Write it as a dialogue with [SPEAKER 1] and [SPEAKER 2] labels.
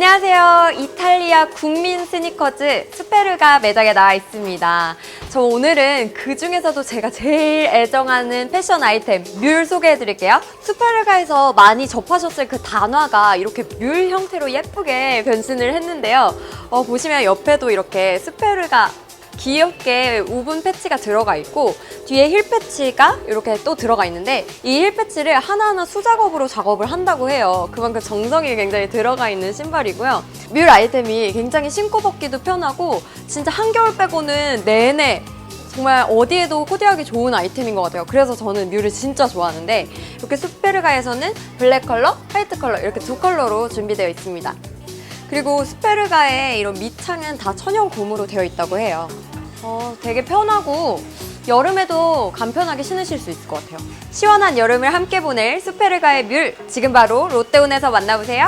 [SPEAKER 1] 안녕하세요. 이탈리아 국민 스니커즈 스페르가 매장에 나와 있습니다. 저 오늘은 그 중에서도 제가 제일 애정하는 패션 아이템 뮬 소개해 드릴게요. 스페르가에서 많이 접하셨을 그 단화가 이렇게 뮬 형태로 예쁘게 변신을 했는데요. 어, 보시면 옆에도 이렇게 스페르가 귀엽게 우분 패치가 들어가 있고 뒤에 힐 패치가 이렇게 또 들어가 있는데 이 힐 패치를 하나하나 수작업으로 작업을 한다고 해요. 그만큼 정성이 굉장히 들어가 있는 신발이고요. 뮬 아이템이 굉장히 신고 벗기도 편하고 진짜 한겨울 빼고는 내내 정말 어디에도 코디하기 좋은 아이템인 것 같아요. 그래서 저는 뮤를 진짜 좋아하는데 이렇게 스페르가에서는 블랙 컬러, 화이트 컬러 이렇게 두 컬러로 준비되어 있습니다. 그리고 스페르가의 이런 밑창은 다 천연 고무로 되어 있다고 해요. 어, 되게 편하고 여름에도 간편하게 신으실 수 있을 것 같아요. 시원한 여름을 함께 보낼 스페르가의 뮬 지금 바로 롯데온에서 만나보세요.